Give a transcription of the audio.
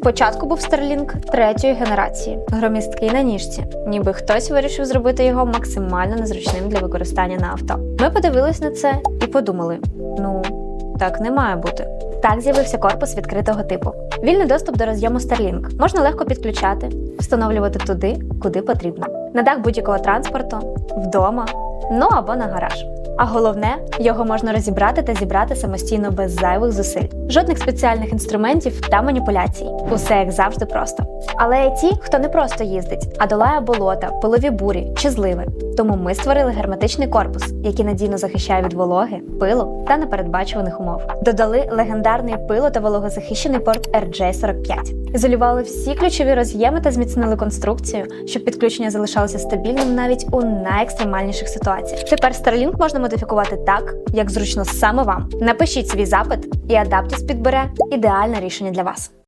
Спочатку був Starlink третьої генерації, громісткий на ніжці, ніби хтось вирішив зробити його максимально незручним для використання на авто. Ми подивились на це і подумали: ну так не має бути. Так з'явився корпус відкритого типу. Вільний доступ до роз'єму Starlink можна легко підключати, встановлювати туди, куди потрібно. На дах будь-якого транспорту, вдома, ну або на гараж. А головне, його можна розібрати та зібрати самостійно без зайвих зусиль. Жодних спеціальних інструментів та маніпуляцій. Усе як завжди просто. Але є ті, хто не просто їздить, а долає болота, пилові бурі чи зливи. Тому ми створили герметичний корпус, який надійно захищає від вологи, пилу та непередбачуваних умов. Додали легендарний пило та вологозахищений порт RJ45. Ізолювали всі ключові роз'єми та зміцнили конструкцію, щоб підключення залишалося стабільним навіть у найекстремальніших ситуаціях. Тепер Starlink можна модифікувати так, як зручно саме вам. Напишіть свій запит, і Adaptis підбере ідеальне рішення для вас.